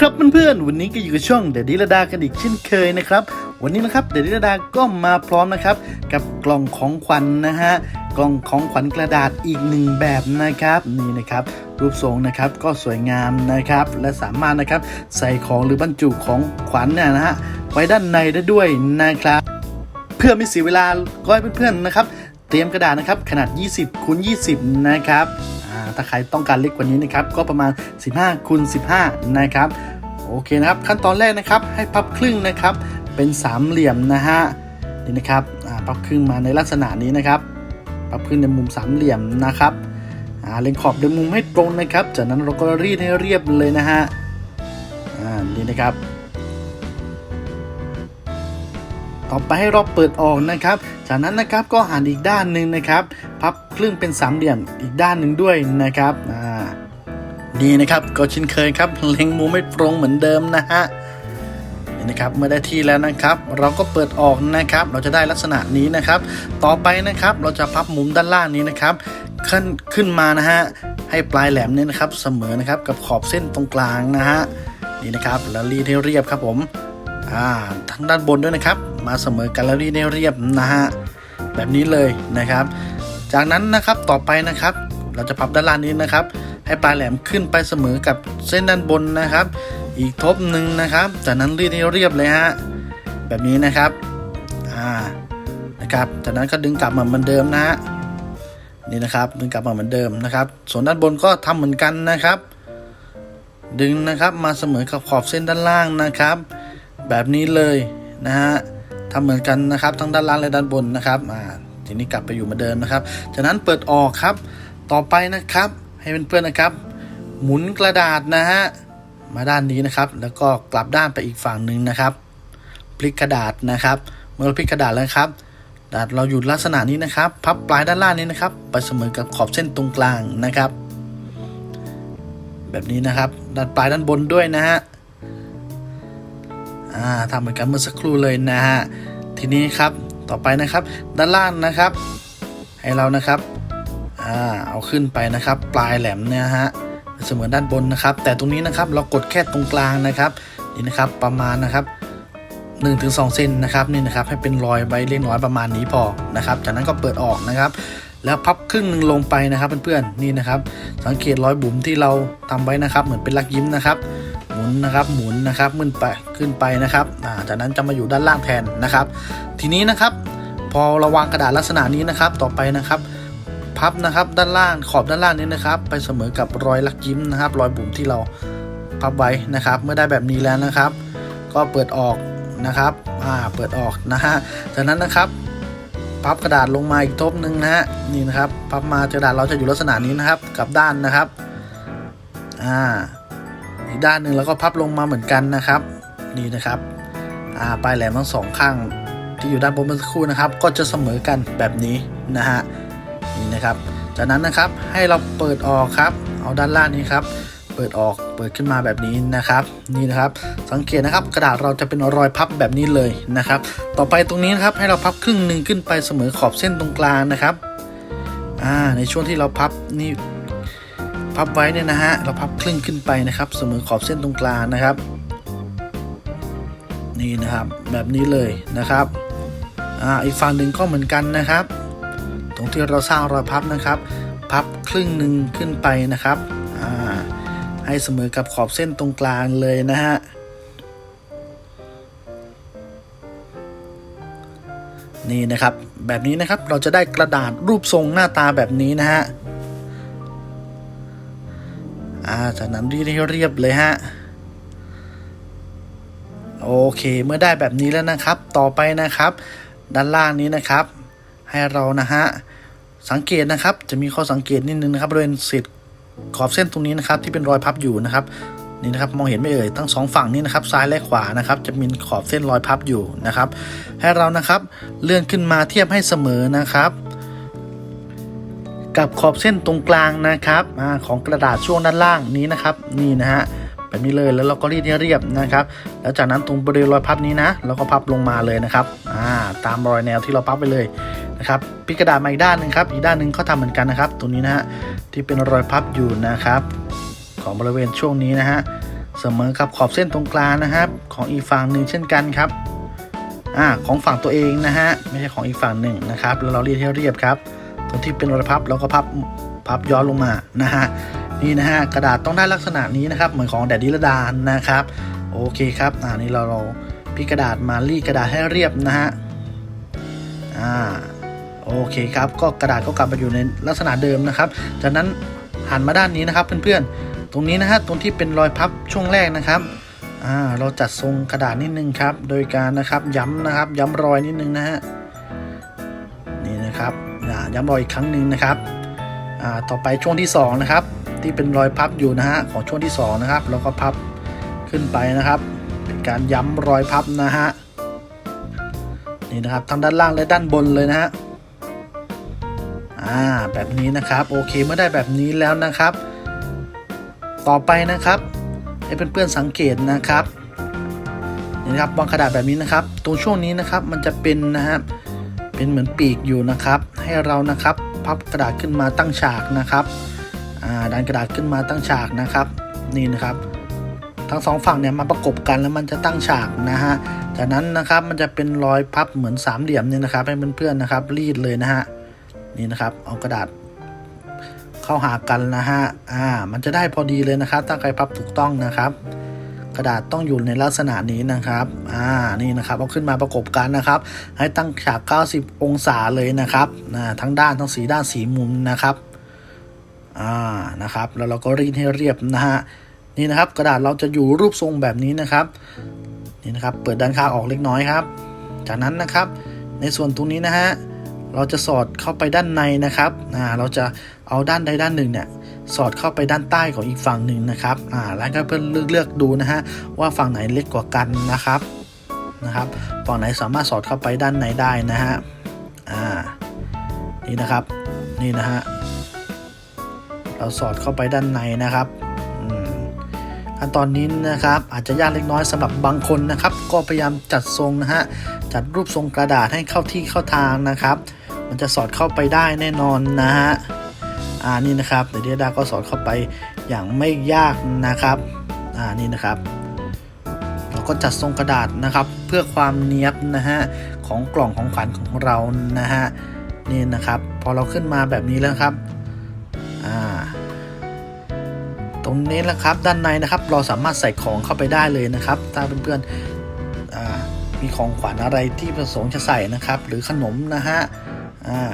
ครับเพื่อนๆวันนี้ก็อยู่กับช่องเดดิลดากันอีกเช่นเคยนะครับ วันนี้นะครับเดดิลดาก็มาพร้อมนะครับ กับกล่องของขวัญนนะฮะกล่องของขวัญกระดาษอีกหนึ่งแบบนะครับนี่นะครับรูปทรงนะครับก็สวยงามนะครับและสามารถนะครับใส่ของหรือบรรจุของขวัญเนี่ยนะฮะไว้ด้านในได้ด้วยนะครับ เพื่อไม่เสียเวลาก็ให้เพื่อนๆนะครับ เตรียมกระดาษนะครับขนาด 20คูณ20 นะครับถ้าใครต้องการเล็กกว่านี้นะครับก็ประมาณ 15คูณ15 นะครับ โอเคนะครับ ขั้นตอนแรกนะครับ ให้พับครึ่งนะครับ เป็นสามเหลี่ยมนะฮะนี่นะครับอ่าพับครึ่งมาในลักษณะนี้นะครับ พับครึ่งในมุมสามเหลี่ยมนะครับอ่าเล็งขอบในมุมให้ตรงนะครับ จากนั้นเราก็รีดให้เรียบเลยนะฮะอ่านี่นะครับ ต่อไปให้เราเปิดออกนะครับ จากนั้นนะครับก็หันอีกด้านหนึ่งนะครับ พับครึ่งเป็นสามเหลี่ยมอีกด้านหนึ่งด้วยนะครับอ่า นี่นะครับก็เชินเคยครับเล็งมุมไม่ตรงเหมือนเดิมนะฮะนี่นะครับเมื่อได้ที่แล้วนะครับ เราก็เปิดออกนะครับ เราจะได้ลักษณะนี้นะครับ ต่อไปนะครับเราจะพับมุมด้านล่างนี้นะครับ ขึ้นขึ้นมานะฮะให้ปลายแหลมเนี่ยนะครับเสมอนะครับกับขอบเส้นตรงกลางนะฮะนี่นะครับแล้วรีดให้เรียบครับผมอ่าทั้งด้านบนด้วยนะครับ มาเสมอกันแล้วรีดให้เรียบนะฮะแบบนี้เลยนะครับ จากนั้นนะครับต่อไปนะครับ เราจะพับด้านล่างนี้นะครับ ให้ปลายแหลมขึ้นไปเสมอกับเส้นด้านบนนะครับ อีกทบหนึ่งนะครับ จากนั้นรีดให้เรียบเลยฮะแบบนี้นะครับอ่านะครับจากนั้นก็ดึงกลับมาเหมือนเดิมนะฮะนี่นะครับดึงกลับมาเหมือนเดิมนะครับ ส่วนด้านบนก็ทำเหมือนกันนะครับ ดึงนะครับมาเสมอกับขอบเส้นด้านล่างนะครับ แบบนี้เลยนะฮะทำเหมือนกันนะครับ ทั้งด้านล่างและด้านบนนะครับอ่าทีนี้กลับไปอยู่เหมือนเดิมนะครับ จากนั้นเปิดออกครับ ต่อไปนะครับ ให้เพื่อนๆนะครับ หมุนกระดาษนะฮะมาด้านนี้นะครับ แล้วก็กลับด้านไปอีกฝั่งหนึ่งนะครับ พลิกกระดาษนะครับ เมื่อพลิกกระดาษแล้วครับกระดาษเราอยู่ลักษณะนี้นะครับ พับปลายด้านล่างนี้นะครับ ไปเสมอกับขอบเส้นตรงกลางนะครับ แบบนี้นะครับด้านปลายด้านบนด้วยนะฮะอ่าทำเหมือนกันเมื่อสักครู่เลยนะฮะทีนี้ครับต่อไปนะครับ ด้านล่างนะครับ ให้เรานะครับ อ่าเอาขึ้นไปนะครับ ปลายแหลมเนี่ยฮะเสมือนด้านบนนะครับ แต่ตรงนี้นะครับเรากดแค่ตรงกลางนะครับนี่นะครับประมาณนะครับ1-2เซนนะครับนี่นะครับให้เป็นรอยใบเล็กน้อยประมาณนี้พอนะครับจากนั้นก็เปิดออกนะครับ แล้วพับครึ่งหนึ่งลงไปนะครับเพื่อนๆนี่นะครับ สังเกตรอยบุ๋มที่เราทำไว้นะครับ เหมือนเป็นลักยิ้มนะครับ หมุนนะครับหมุนนะครับมึนไปขึ้นไปนะครับจากนั้นจะมาอยู่ด้านล่างแทนนะครับ ทีนี้นะครับ พอราวางกระดาษลักษณะนี้นะครับต่อไปนะครับ พับนะครับด้านล่างขอบด้านล่างนี้นะครับไปเสมอกับรอยลักยิ้มนะครับ รอยบุ๋มที่เราพับไว้นะครับ เมื่อได้แบบนี้แล้วนะครับ ก็เปิดออกนะครับอ่าเปิดออกนะฮะจากนั้นนะครับพับกระดาษลงมาอีกทบหนึ่งนะฮะนี่นะครับพับมากระดาษเราจะอยู่ลักษณะนี้นะครับกับด้านนะครับอ่าอีกด้านหนึ่งแล้วก็พับลงมาเหมือนกันนะครับ นี่นะครับอ่าปลายแหลมทั้งสองข้างที่อยู่ด้านบนเมื่อสักครู่นะครับ ก็จะเสมอกันแบบนี้นะฮะ นี่นะครับ จากนั้นนะครับให้เราเปิดออกครับ เอาด้านล่างนี้ครับ เปิดออกเปิดขึ้นมาแบบนี้นะครับ นี่นะครับ สังเกตนะครับกระดาษเราจะเป็นรอยพับแบบนี้เลยนะครับ ต่อไปตรงนี้นะครับให้เราพับครึ่งหนึ่งขึ้นไปเสมอขอบเส้นตรงกลางนะครับอ่าในช่วงที่เราพับนี่พับไว้เนี่ยนะฮะเราพับครึ่งขึ้นไปนะครับ เสมอขอบเส้นตรงกลางนะครับ นี่นะครับแบบนี้เลยนะครับอ่าอีกฝั่งหนึ่งก็เหมือนกันนะครับ ที่เราสร้างรอยพับนะครับ พับครึ่งหนึ่งขึ้นไปนะครับให้เสมอกับขอบเส้นตรงกลางเลยนะฮะนี่นะครับแบบนี้นะครับเราจะได้กระดาษรูปทรงหน้าตาแบบนี้นะฮะอ่าจากนั้นรีดให้เรียบเลยฮะโอเคเมื่อได้แบบนี้แล้วนะครับ ต่อไปนะครับ ด้านล่างนี้นะครับ ให้เรานะฮะ สังเกตนะครับ จะมีข้อสังเกตนิดนึงนะครับบริเวณเศษขอบเส้นตรงนี้นะครับ ที่เป็นรอยพับอยู่นะครับนี่นะครับมองเห็นไม่เอ่ยทั้งสองฝั่งนี้นะครับซ้ายและขวานะครับจะมีขอบเส้นรอยพับอยู่นะครับ ให้เรานะครับเลื่อนขึ้นมาเทียบให้เสมอนะครับ กับขอบเส้นตรงกลางนะครับอของกระดาษช่วงด้านล่างนี้นะครับ นี่นะฮะแบบนี้เลยแล้วเราก็รีดให้เรียบนะครับ แล้วจากนั้นตรงบริเวณรอยพับนี้นะเราก็พับลงมาเลยนะครับอ่าตามรอยแนวที่เราพับไปเลย นะครับพิกระดาษมาอีกด้านหนึ่งครับ อีกด้านหนึ่งก็ทำเหมือนกันนะครับ ตรงนี้นะฮะที่เป็นรอยพับอยู่นะครับ ของบริเวณช่วงนี้นะฮะเสมอกับขอบเส้นตรงกลางนะครับ ของอีกฝั่งหนึ่งเช่นกันครับอ่าของฝั่งตัวเองนะฮะไม่ใช่ของอีกฝั่งหนึ่งนะครับ แล้วเราเรียบให้เรียบครับ ตรงที่เป็นรอยพับแล้วก็พับพับย้อนลงมานะฮะนี่นะฮะกระดาษต้องได้ลักษณะนี้นะครับ เหมือนของแดดดิลดานนะครับโอเคครับอ่านี่เราเราพิกกระดาษมารีดกระดาษให้เรียบนะฮะอ่า โอเคครับ ก็กระดาษก็กลับมาอยู่ในลักษณะเดิมนะครับ จากนั้นหันมาด้านนี้นะครับเพื่อนๆ ตรงนี้นะฮะตรงที่เป็นรอยพับช่วงแรกนะครับอ่าเราจัดทรงกระดาษนิดนึงครับ โดยการนะครับย้ำนะครับ ย้ำรอยนิดนึงนะฮะนี่นะครับย้ำรอยอีกครั้งหนึ่งนะครับอ่าต่อไปช่วงที่สองนะครับที่เป็นรอยพับอยู่นะฮะของช่วงที่สองนะครับแล้วก็พับขึ้นไปนะครับ เป็นการย้ำรอยพับนะฮะนี่นะครับทั้งด้านล่างและด้านบนเลยนะฮะ อ่าแบบนี้นะครับ โอเคเมื่อได้แบบนี้แล้วนะครับ ต่อไปนะครับให้เพื่อนๆสังเกตนะครับนี่นะครับวางกระดาษแบบนี้นะครับ ตรงช่วงนี้นะครับมันจะเป็นนะฮะเป็นเหมือนปีกอยู่นะครับ ให้เรานะครับพับกระดาษขึ้นมาตั้งฉากนะครับอ่าดันกระดาษขึ้นมาตั้งฉากนะครับ นี่นะครับทั้งสองฝั่งเนี่ยมาประกบกันแล้วมันจะตั้งฉากนะฮะ จากนั้นนะครับมันจะเป็นรอยพับเหมือนสามเหลี่ยมเนี่ยนะครับให้เพื่อนๆนะครับรีดเลยนะฮะ นี่นะครับ เอากระดาษเข้าหากันนะฮะ อ่า มันจะได้พอดีเลยนะครับ ถ้าใครพับถูกต้องนะครับ กระดาษต้องอยู่ในลักษณะนี้นะครับ อ่า นี่นะครับเอาขึ้นมาประกบกันนะครับ ให้ตั้งฉาก 90 องศาเลยนะครับนะทั้งด้านทั้งสีด้านสีมุมนะครับ อ่า นะครับ แล้วเราก็รีดให้เรียบนะฮะ นี่นะครับ กระดาษเราจะอยู่รูปทรงแบบนี้นะครับ นี่นะครับ เปิดด้านข้างออกเล็กน้อยครับ จากนั้นนะครับ ในส่วนตรงนี้นะฮะ เราจะสอดเข้าไปด้านในนะครับอ่าเราจะเอาด้านใดด้านหนึ่งเนี่ยสอดเข้าไปด้านใต้ของอีกฝั่งหนึ่งนะครับอ่าแล้วก็เพื่อนเลือกเลือกดูนะฮะว่าฝั่งไหนเล็กกว่ากันนะครับนะครับฝั่งไหนสามารถสอดเข้าไปด้านในได้นะฮะอ่านี่นะครับนี่นะฮะเราสอดเข้าไปด้านในนะครับ ขั้นตอนนี้นะครับอาจจะยากเล็กน้อยสำหรับบางคนนะครับ ก็พยายามจัดทรงนะฮะจัดรูปทรงกระดาษให้เข้าที่เข้าทางนะครับ มันจะสอดเข้าไปได้แน่นอนนะฮะอ่านี่นะครับเดียดาก็สอดเข้าไปอย่างไม่ยากนะครับอ่านี่นะครับเราก็จัดทรงกระดาษนะครับ เพื่อความเนียบนะฮะของกล่องของขวัญของเรานะฮะนี่นะครับ พอเราขึ้นมาแบบนี้แล้วครับอ่า ตรงนี้แหละครับด้านในนะครับ เราสามารถใส่ของเข้าไปได้เลยนะครับ ถ้าเพื่อนๆมีของขวัญอะไรที่ประสงค์จะใส่นะครับ หรือขนมนะฮะ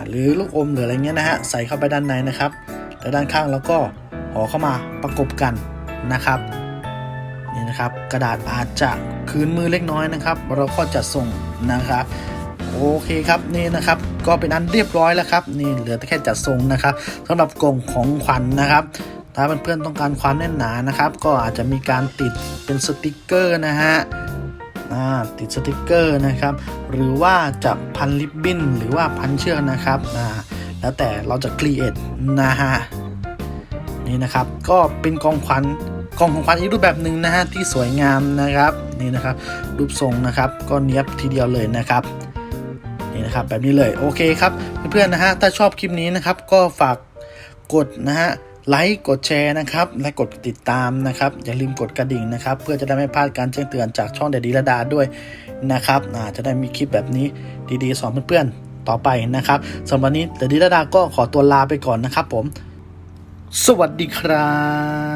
หรือลูกอมหรืออะไรเงี้ยนะฮะใส่เข้าไปด้านในนะครับแล้วด้านข้างเราก็ห่อเข้ามาประกบกันนะครับนี่นะครับกระดาษอาจจะคืนมือเล็กน้อยนะครับ เราก็จะส่งนะครับโอเคครับนี่นะครับก็เป็นอันเรียบร้อยแล้วครับนี่เหลือแค่จัดทรงนะครับสำหรับกล่องของขวัญนะครับ ถ้าเพื่อนๆต้องการความแน่นหนานะครับ ก็อาจจะมีการติดเป็นสติกเกอร์นะฮะอ่าติดสติกเกอร์นะครับ หรือว่าจะพันริบบิ้นหรือว่าพันเชือกนะครับอ่าแล้วแต่เราจะครีเอทนะฮะนี่นะครับก็เป็นกองขวัญกองของขวัญอีกรูปแบบหนึ่งนะฮะที่สวยงามนะครับนี่นะครับรูปทรงนะครับก็เนี้ยบทีเดียวเลยนะครับนี่นะครับแบบนี้เลยโอเคครับเพื่อนๆนะฮะถ้าชอบคลิปนี้นะครับก็ฝากกดนะฮะ ไลค์กดแชร์นะครับ และกดติดตามนะครับ อย่าลืมกดกระดิ่งนะครับ เพื่อจะได้ไม่พลาดการแจ้งเตือนจากช่องเดดีระดาด้วยนะครับอาจะได้มีคลิปแบบนี้ดีๆสอนเพื่อนๆต่อไปนะครับสำหรับวันนี้เดดีระดาก็ขอตัวลาไปก่อนนะครับผม สวัสดีครับ